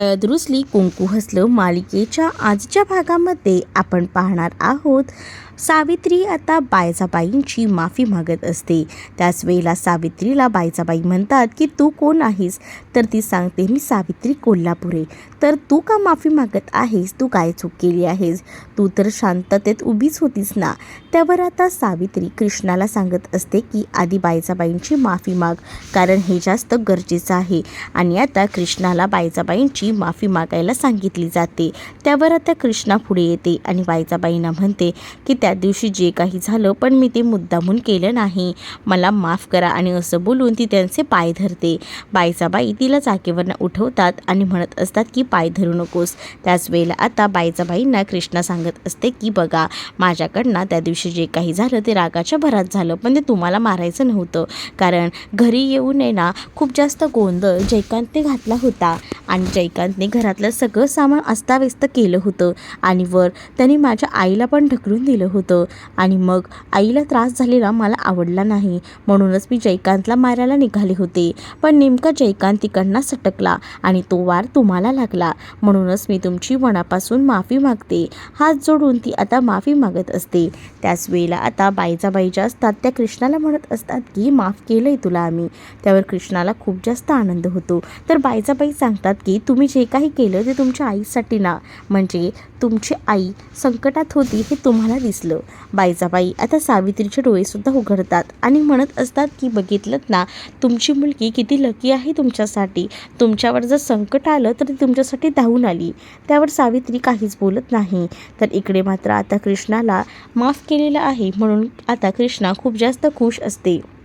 दुरुस्ली कुंकू हसलं मालिकेच्या आजच्या भागामध्ये आपण पाहणार आहोत सावित्री आता बायजाबाईंची माफी मागत असते. त्याच वेळेला सावित्रीला बायजाबाई म्हणतात की तू कोण आहेस? तर ती सांगते मी सावित्री कोल्हापुरे. तर तू का माफी मागत आहेस? तू काय चूक केली आहेस? तू तर शांततेत उभीच होतीस ना? त्यावर आता सावित्री कृष्णाला सांगत असते की आधी बायजाबाईंची माफी माग कारण हे जास्त गरजेचं आहे. आणि आता कृष्णाला बायजाबाईंची माफी मागायला सांगितली जाते. त्यावर आता कृष्णा पुढे येते आणि बायजाबाईंना म्हणते की त्या दिवशी जे काही झालं पण मी ते मुद्दामून केलं नाही. मला माफ करा आणि असं बोलून ती त्यांचे पाय धरते. बायजाबाई तिला जागेवरनं उठवतात आणि म्हणत असतात की पाय धरू नकोस. त्याच वेळेला आता बायजाबाईंना कृष्णा सांगत असते की बघा माझ्याकडनं त्या दिवशी जे काही झालं ते रागाच्या भरात झालं पण ते तुम्हाला मारायचं नव्हतं. कारण घरी येऊ नये ना खूप जास्त गोंधळ जयकांतने घातला होता आणि श्रीकांतने घरातलं सगळं सामान अस्ताव्यस्त केलं होतं आणि वर त्यांनी माझ्या आईला पण ढकलून दिलं होतं. आणि मग आईला त्रास झालेला मला आवडला नाही. म्हणूनच मी जयकांतला मारायला निघाले होते. पण नेमका जयकांत तिकडनं सटकला आणि तो वार तुम्हाला लागला. म्हणूनच मी तुमची मनापासून माफी मागते. हात जोडून ती आता माफी मागत असते. त्याच वेळेला आता बाईचा बाई ज्या असतात त्या कृष्णाला म्हणत असतात की माफ केलं आहे तुला आम्ही. त्यावर कृष्णाला खूप जास्त आनंद होतो. तर बाईचा बाई सांगतात की तुम्ही जे काही केलं ते तुमच्या आईसाठी ना. म्हणजे तुमची आई संकटात होती हे तुम्हाला दिसलं. बाईजाबाई आता सावित्रीचे डोळेसुद्धा उघडतात आणि म्हणत असतात की बघितलं ना तुमची मुलगी किती लकी आहे तुमच्यासाठी. तुमच्यावर जर संकट आलं तर ती तुमच्यासाठी धावून आली. त्यावर सावित्री काहीच बोलत नाही. तर इकडे मात्र आता कृष्णाला माफ केलेलं आहे म्हणून आता कृष्णा खूप जास्त खुश असते.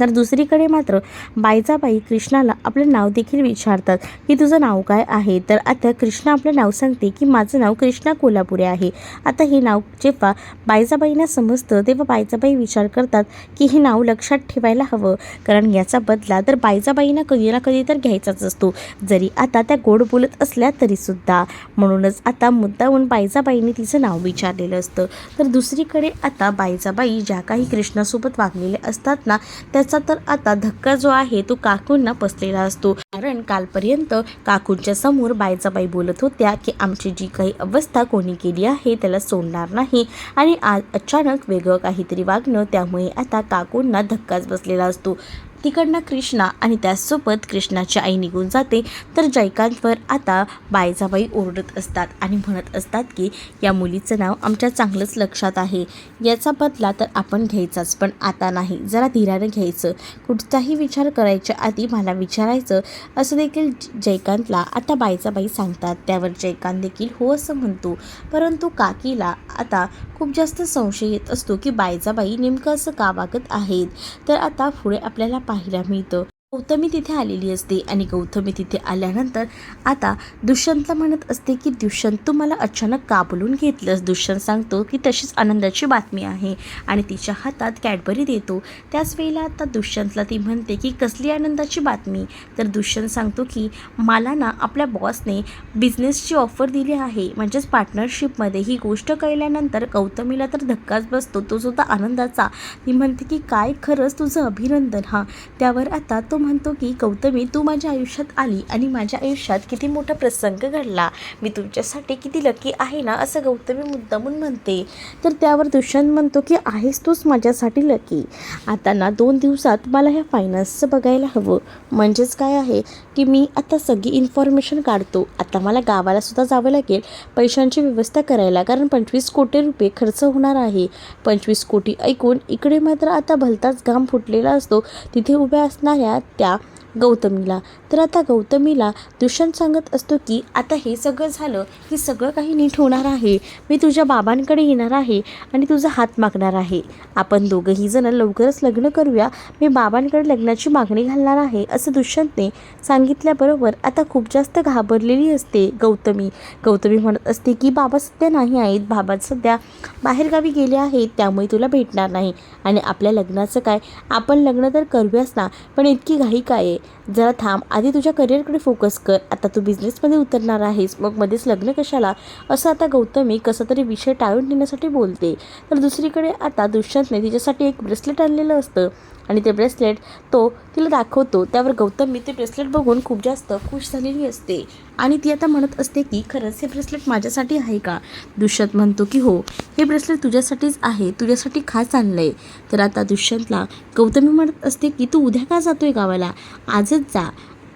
तर दुसरीकडे मात्र बाईजाबाई कृष्णाला आपलं नाव देखील विचारतात की तुझं नाव काय आहे? तर आता कृष्णा आपलं नाव सांगते की माझं नाव कृष्णा कोल्हापुरे आहे. आता हे नाव जेव्हा बाईजाबाईंना समजतं तेव्हा बाईजाबाई विचार करतात की हे नाव लक्षात ठेवायला हवं कारण याचा बदला तर बाईजाबाईंना कधी ना कधी तर घ्यायचाच असतो जरी आता त्या गोड बोलत असल्या तरीसुद्धा. म्हणूनच आता मुद्दाहून बाईजाबाईंनी तिचं नाव विचारलेलं असतं. तर दुसरीकडे आता बाईजाबाई ज्या काही कृष्णासोबत वागलेल्या असतात ना त्या त्याचा तर आता धक्का जो आहे तो काकूंना बसलेला असतो. कारण कालपर्यंत काकूंच्या समोर बाईजाबाई बोलत होत्या की आमची जी काही अवस्था कोणी केली आहे त्याला सोडणार नाही. आणि आज अचानक वेगळं काहीतरी वागणं त्यामुळे आता काकूंना धक्काच बसलेला असतो. तिकडनं कृष्णा आणि त्याचसोबत कृष्णाची आई निघून जाते. तर जयकांतवर आता बायजाबाई ओरडत असतात आणि म्हणत असतात की या मुलीचं नाव आमच्या चांगलंच लक्षात आहे. याचा बदला तर आपण घ्यायचाच पण आता नाही. जरा धीरानं घ्यायचं. कुठचाही विचार करायच्या आधी मला विचारायचं. असं देखील जयकांतला आता बायजाबाई सांगतात. त्यावर जयकांत देखील हो असं म्हणतो. परंतु काकीला आता खूप जास्त संशय येत असतो की बायजाबाई नेमकं असं का वागत आहेत? तर आता पुढे आपल्याला पाहायला मिळतं गौतमी तिथे आलेली असते आणि गौतमी तिथे आल्यानंतर आता दुष्यंतला म्हणत असते की दुष्यंत तू मला अचानक का बोलून घेतलंस? दुष्यंत सांगतो की तशीच आनंदाची बातमी आहे आणि तिच्या हातात कॅडबरी देतो. त्याच वेळेला आता दुष्यंतला ती म्हणते की कसली आनंदाची बातमी? तर दुष्यंत सांगतो की मला ना आपल्या बॉसने बिझनेसची ऑफर दिली आहे. म्हणजेच पार्टनरशिपमध्ये ही गोष्ट कळल्यानंतर गौतमीला तर धक्काच बसतो. तो सुद्धा आनंदाचा. ती म्हणते की काय खरंच तुझं अभिनंदन हा. त्यावर आता तो म्हणतो की गौतमी तू माझ्या आयुष्यात आली आणि माझ्या आयुष्यात किती मोठा प्रसंग घडला. मी तुमच्यासाठी किती लकी आहे ना? असं गौतमी मुद्दामून म्हणते. तर त्यावर दुष्यंत म्हणतो की आहेस तूच माझ्यासाठी लकी आता ना दोन दिवसात मला ह्या फायनान्सचं बघायला हवं. म्हणजेच काय आहे की मी आता सगळी इन्फॉर्मेशन काढतो. आता मला गावाला सुद्धा जावं लागेल. पैशांची व्यवस्था करायला कारण पंचवीस कोटी रुपये खर्च होणार आहे. पंचवीस कोटी ऐकून इकडे मात्र आता भलताच घाम फुटलेला असतो. तिथे उभ्या असणाऱ्या त्या गौतमीला. तर आता गौतमीला दुष्यंत सांगत असतो की आता हे सगळं झालं की सगळं काही नीट होणार आहे. मी तुझ्या बाबांकडे येणार आहे आणि तुझा हात मागणार आहे. आपण दोघंही जण लवकरच लग्न करूया. मी बाबांकडे लग्नाची मागणी घालणार आहे असं दुष्यंतने सांगितल्याबरोबर आता खूप जास्त घाबरलेली असते गौतमी. गौतमी म्हणत असते की बाबा सध्या नाही आहेत. बाबा सध्या बाहेरगावी गेले आहेत. त्यामुळे तुला भेटणार नाही. आणि आपल्या लग्नाचं काय? आपण लग्न तर करूयाच ना. पण इतकी घाई काय आहे? जरा थांब आधी तुझ्या करिअरकडे फोकस कर. आता तू बिझनेसमध्ये उतरणार आहेस. मग मध्येच लग्न कशाला? असं आता गौतमी कसा तरी विषय टाळून देण्यासाठी बोलते. तर दुसरीकडे आता दुष्यंतने तिच्यासाठी एक ब्रेसलेट आणलेलं असतं. आणि ते ब्रेसलेट तो तिला दाखवतो. त्यावर गौतमी ते ब्रेसलेट बघून खूप जास्त खुश झालेली असते. आणि ती आता म्हणत असते की खरंच हे ब्रेसलेट माझ्यासाठी आहे का? दुष्यंत म्हणतो की हो हे ब्रेसलेट तुझ्यासाठीच आहे. तुझ्यासाठी खास आणलं आहे तर आता दुष्यंतला गौतमी म्हणत असते की तू उद्या का जातोय गावाला? आजच जा.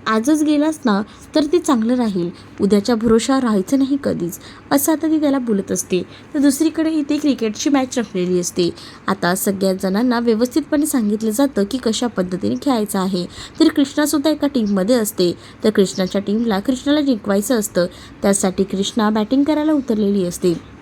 आजच गेलास ना तर ते चांगलं राहील. उद्याच्या भरोशा राहायचं नाही कधीच. असं आता ती त्याला बोलत असते. तर दुसरीकडे इथे क्रिकेटची मॅच रंगलेली असते. आता सगळ्याच जणांना व्यवस्थितपणे सांगितलं जातं की कशा पद्धतीने खेळायचं आहे. तर कृष्णासुद्धा एका टीममध्ये असते. तर कृष्णाच्या टीमला कृष्णाला जिंकवायचं असतं. त्यासाठी कृष्णा बॅटिंग करायला उतरलेली असते.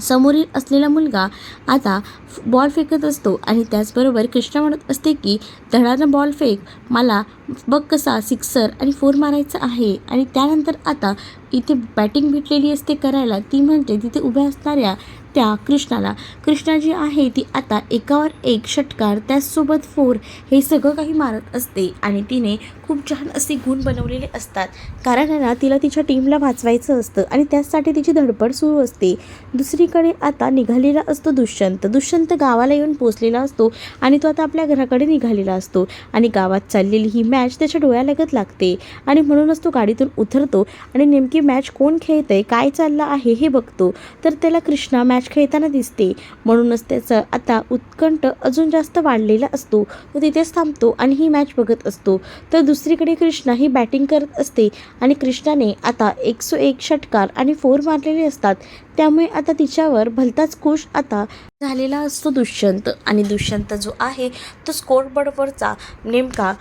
समोरील असलेला मुलगा आता बॉल फेकत असतो आणि त्याचबरोबर कृष्णा म्हणत असते की धडानं बॉल फेक मला बघ कसा सिक्सर आणि फोर मारायचं आहे. आणि त्यानंतर आता इथे बॅटिंग भेटलेली असते करायला ती म्हणजे तिथे उभ्या असणाऱ्या त्या कृष्णाला. कृष्णा जी आहे ती आता एकावर एक षटकार त्याचसोबत फोर हे सगळं काही मारत असते आणि तिने खूप छान असे गुण बनवलेले असतात. कारण ना तिला तिच्या टीमला वाचवायचं असतं आणि त्याचसाठी तिची धडपड सुरू असते. दुसरीकडे आता निघालेला असतो दुष्यंत. दुष्यंत गावाला येऊन पोचलेला असतो आणि तो आता आपल्या घराकडे निघालेला असतो आणि गावात चाललेली ही मॅच त्याच्या डोळ्यालगत लागते आणि म्हणूनच तो गाडीतून उतरतो आणि नेमकी मॅच कोण खेळतंय काय चाललं आहे हे बघतो. तर त्याला कृष्णा मॅच खेळताना दिसते. म्हणूनच त्याचं आता उत्कंठ अजून जास्त वाढलेला असतो. तो तिथेच थांबतो आणि ही मॅच बघत असतो. तर दुसरीकडे कृष्णा ही बॅटिंग करत असते आणि कृष्णाने आता एकसो एक षटकार आणि फोर मारलेले असतात. त्यामुळे आता तिच्यावर भलताच खुश आता झालेला असतो दुष्यंत. आणि दुष्यंत जो आहे तो स्कोरबोर्डवरचा नेमका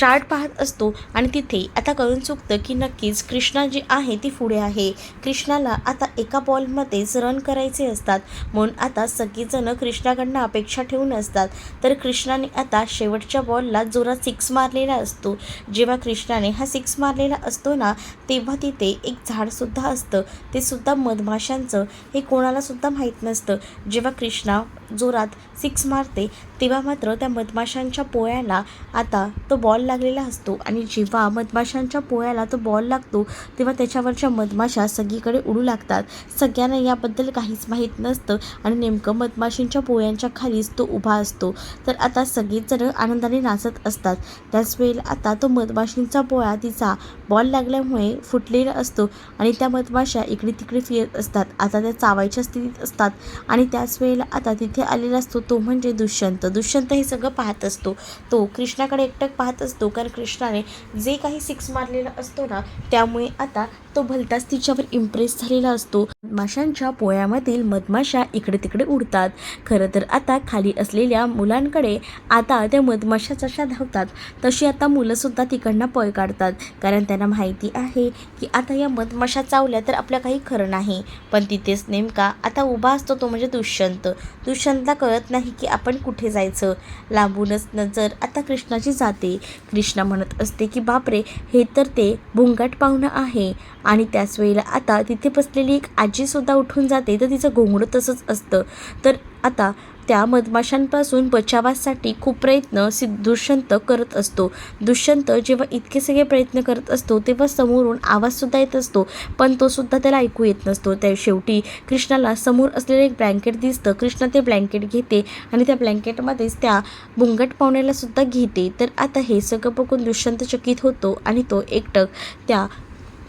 चार्ट पाहत असतो आणि तिथे आता कळून चुकतं की नक्कीच कृष्णा जी आहे ती पुढे आहे. कृष्णाला आता एका बॉलमध्येच रन करायचे असतात. म्हणून आता सगळीजणं कृष्णाकडनं अपेक्षा ठेवून असतात. तर कृष्णाने आता शेवटच्या बॉलला जोरात सिक्स मारलेला असतो. जेव्हा कृष्णाने हा सिक्स मारलेला असतो ना तेव्हा तिथे एक झाडसुद्धा असतं. ते सुद्धा मधमाशांचं. हे कोणालासुद्धा माहीत नसतं. जेव्हा कृष्णा जोरात सिक्स मारते तेव्हा मात्र त्या मधमाशांच्या पोळ्याला आता तो बॉल लागलेला असतो. आणि जेव्हा मधमाशांच्या पोळ्याला तो बॉल लागतो तेव्हा त्याच्यावरच्या मधमाशा सगळीकडे उडू लागतात. सगळ्यांना याबद्दल काहीच माहीत नसतं आणि नेमकं मधमाशींच्या पोळ्यांच्या खालीच तो उभा असतो. तर आता सगळेजण आनंदाने नाचत असतात. त्याच वेळेला आता तो मधमाशींचा पोळा तिचा बॉल लागल्यामुळे फुटलेला असतो आणि त्या मधमाशा इकडे तिकडे फिरत असतात. आता त्या चावायच्या स्थितीत असतात आणि त्याच वेळेला आता तिथे आलेला असतो तो म्हणजे दुष्यंत. दुष्यंत हे सगळं पाहत असतो. तो कृष्णाकडे एकटक पाहत असतो. कारण कृष्णाने जे काही सिक्स मारलेला असतो ना त्यामुळे आता तो भलताच तिच्यावर इम्प्रेस झालेला असतो. मधमाशांच्या पोळ्यामधील मधमाशा इकडे तिकडे उडतात. खरं तर आता खाली असलेल्या मुलांकडे आता त्या मधमाशा जशा धावतात. तशी आता मुलंसुद्धा तिकडनं पळ काढतात. कारण त्यांना माहिती आहे की आता या मधमाशा चावल्या तर आपल्या काही खरं नाही. पण तिथेच नेमका आता उभा असतो तो म्हणजे दुष्यंत. दुष्यंतला कळत नाही की आपण कुठे जायचं. लांबूनच नजर आता कृष्णाची जाते. कृष्णा म्हणत असते की बापरे हे तर ते भुंगाट पाहुणं आहे. आणि त्याच वेळेला आता तिथे बसलेली एक आजीसुद्धा उठून जाते तर तिचं घोंगडं तसंच असतं. तर आता त्या मधमाशांपासून बचावासाठी खूप प्रयत्न सि दुष्यंत करत असतो. दुष्यंत जेव्हा इतके सगळे प्रयत्न करत असतो तेव्हा समोरून आवाजसुद्धा येत असतो पण तोसुद्धा त्याला ऐकू येत नसतो. त्या शेवटी कृष्णाला समोर असलेलं एक ब्लँकेट दिसतं. कृष्णा ते ब्लँकेट घेते आणि त्या ब्लँकेटमध्येच त्या बुंगट पाहुण्याला सुद्धा घेते. तर आता हे सगळं बघून दुष्यंत चकित होतो आणि तो एकटक त्या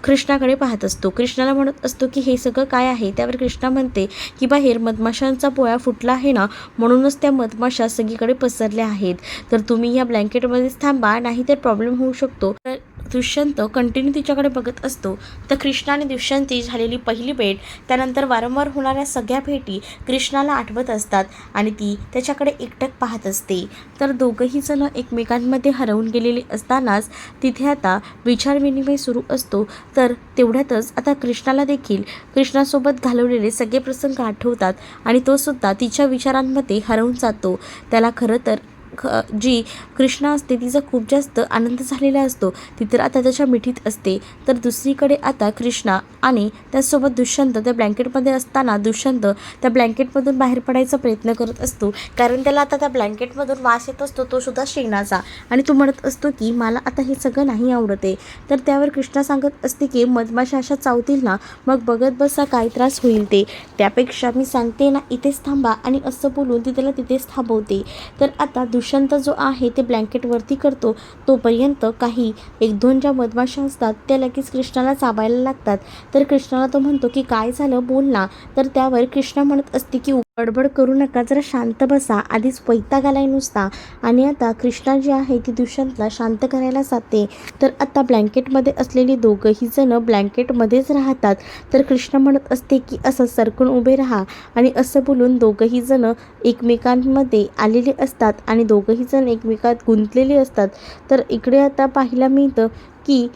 कृष्णाकडे पाहत असतो. कृष्णाला म्हणत असतो की हे सगळं काय आहे? त्यावर कृष्णा म्हणते की बाहेर मधमाशांचा पोळा फुटला आहे ना म्हणूनच त्या मधमाशा सगळीकडे पसरल्या आहेत. तर तुम्ही या ब्लँकेटमध्येच थांबा नाही तर प्रॉब्लेम होऊ शकतो. तर दुष्यंत कंटिन्यू तिच्याकडे बघत असतो. तर कृष्णा आणि दुष्यंती झालेली पहिली भेट त्यानंतर वारंवार होणाऱ्या सगळ्या भेटी कृष्णाला आठवत असतात आणि ती त्याच्याकडे एकटक पाहत असते. तर दोघंही जण एकमेकांमध्ये हरवून गेलेले असतानाच तिथे आता विचारविनिमय सुरू असतो. तर तेवढ्यातच आता कृष्णाला देखील कृष्णासोबत घालवलेले सगळे प्रसंग आठवतात आणि तो सुद्धा तिच्या विचारांमध्ये हरवून जातो. त्याला खरं तर ख जी कृष्णा असते तिचा खूप जास्त आनंद झालेला असतो. ती तर आता त्याच्या मिठीत असते. तर दुसरीकडे आता कृष्णा आणि त्यासोबत दुष्यंत त्या ब्लँकेटमध्ये असताना दुष्यंत त्या ब्लँकेटमधून बाहेर पडायचा प्रयत्न करत असतो. कारण त्याला आता त्या ब्लँकेटमधून वास येत असतो तो सुद्धा शेणाचा. आणि तो म्हणत असतो की मला आता हे सगळं नाही आवडत. आहे तर त्यावर कृष्णा सांगत असते की मधमाशा अशा चावतील ना मग बघत बसा काय त्रास होईल ते. त्यापेक्षा मी सांगते ना इथेच थांबा आणि असं बोलून ती त्याला तिथेच थांबवते. तर आता दुष्यंत जो आहे ते ब्लँकेट वरती करतो तोपर्यंत काही एक दोन ज्या मधमाशा असतात त्या लगेच कृष्णाला चाबायला लागतात. तर कृष्णाला तो म्हणतो की काय झालं? बोल ना. तर त्यावर कृष्णा म्हणत असते की बडबड करू नका जरा शांत बसा. आधीच वैताग आलाय नुसता. आणि आता कृष्णा जी आहे ती दुष्यंतला शांत करायला जाते. तर आता ब्लँकेटमध्ये असलेली दोघंही जणं ब्लँकेटमध्येच राहतात. तर कृष्णा म्हणत असते की असं सरकून उभे राहा. आणि असं बोलून दोघंही जणं एकमेकांमध्ये आलेले असतात. आणि दोघंही जण एकमेकात गुंतलेले असतात. तर इकडे आता पाहायला मिळतं की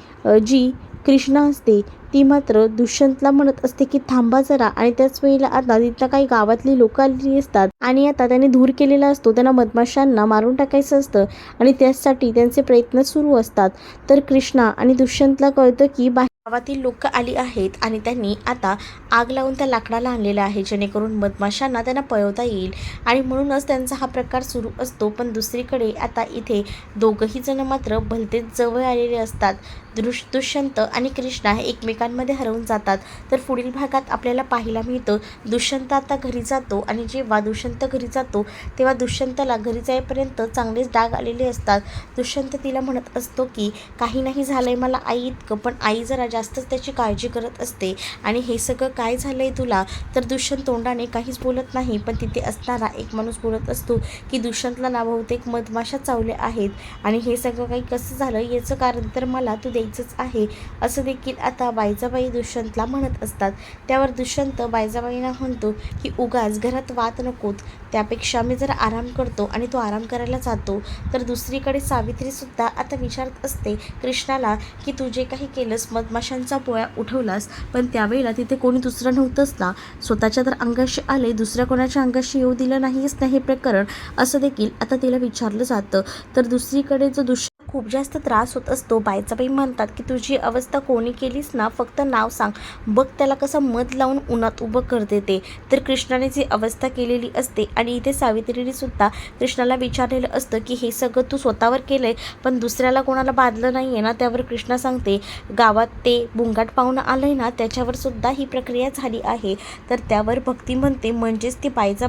जी कृष्णा असते ती मात्र दुष्यंतला म्हणत असते की थांबा जरा. आणि त्याच वेळेला आता तिथं काही गावातली लोक आलेली असतात आणि आता त्याने धूर केलेला असतो. त्यांना मधमाशांना मारून टाकायचं असतं आणि त्यासाठी त्यांचे प्रयत्न सुरू असतात. तर कृष्णा आणि दुष्यंतला कळतं की बा गावातील लोक आली आहेत आणि त्यांनी आता आग लावून त्या लाकडाला आणलेलं आहे. जेणेकरून मधमाशांना त्यांना पळवता येईल आणि म्हणूनच त्यांचा हा प्रकार सुरू असतो. पण दुसरीकडे आता इथे दोघंही जण मात्र भलतेच जवळ आलेले असतात. दृश दुष्यंत आणि कृष्णा हे एकमेकांमध्ये हरवून जातात. तर पुढील भागात आपल्याला पाहायला मिळतं दुष्यंत आता घरी जातो आणि जेव्हा दुष्यंत घरी जातो तेव्हा दुष्यंतला घरी जाईपर्यंत चांगलेच डाग आलेले असतात. दुष्यंत तिला म्हणत असतो की काही नाही झालंय मला आई इतकं पण आई जरा जास्तच त्याची काळजी करत असते. आणि हे सगळं काय झालं आहे तुला? तर दुष्यंत तोंडाने काहीच बोलत नाही पण तिथे असणारा एक माणूस बोलत असतो की दुष्यंतला ना बहुतेक मधमाशा चावल्या आहेत. आणि हे सगळं काही कसं झालं याचं कारण तर मला तू द्यायचंच आहे असं देखील आता बायजाबाई दुष्यंतला म्हणत असतात. त्यावर दुष्यंत बायजाबाईंना म्हणतो की उगाच घरात वाद नकोत. त्यापेक्षा मी जरा आराम करतो आणि तो आराम करायला जातो. तर दुसरीकडे सावित्रीसुद्धा आता विचारत असते कृष्णाला की तू जे काही केलंस आकाशांचा पोळ्या उठवलास पण त्यावेळेला तिथे कोणी दुसरं नव्हतंच ना. स्वतःच्या तर अंगाशी आले दुसऱ्या कोणाच्या अंगाशी येऊ दिलं नाहीच नाही हे प्रकरण? असं देखील आता तिला विचारलं जातं. तर दुसरीकडे जो दुष खूप जास्त त्रास होत असतो. बायचाबाई म्हणतात की तुझी अवस्था कोणी केलीस ना फक्त नाव सांग. बघ त्याला कसं मध लावून उन्हात उभं कर देते. तर कृष्णाने जी अवस्था केलेली असते आणि इथे सावित्रीने सुद्धा कृष्णाला विचारलेलं असतं की हे सगळं तू स्वतःवर केलं आहे पण दुसऱ्याला कोणाला बाधलं नाही आहे ना? त्यावर कृष्णा सांगते गावात ते बुंगाट पाहुणं आलं आहे ना त्याच्यावर सुद्धा ही प्रक्रिया झाली आहे. तर त्यावर भक्ती म्हणते म्हणजेच ती बाईचा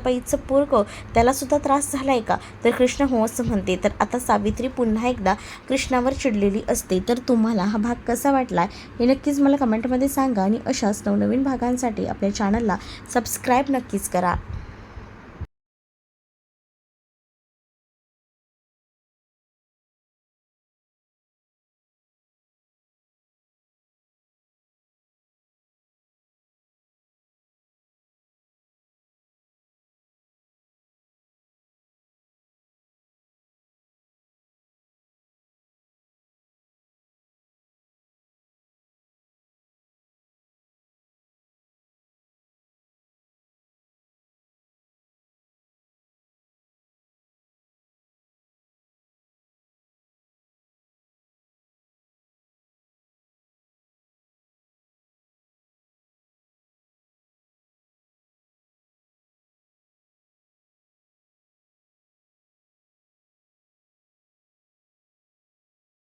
पोरग त्यालासुद्धा त्रास झाला आहे का? तर कृष्ण हो असं म्हणते. तर आता सावित्री पुन्हा एकदा कृष्णावर चिडलेली असते. तर तुम्हाला हा भाग कसा वाटला हे नक्कीच मला कमेंटमध्ये सांगा आणि अशाच नवनवीन भागांसाठी आपल्या चॅनलला सबस्क्राईब नक्कीच करा.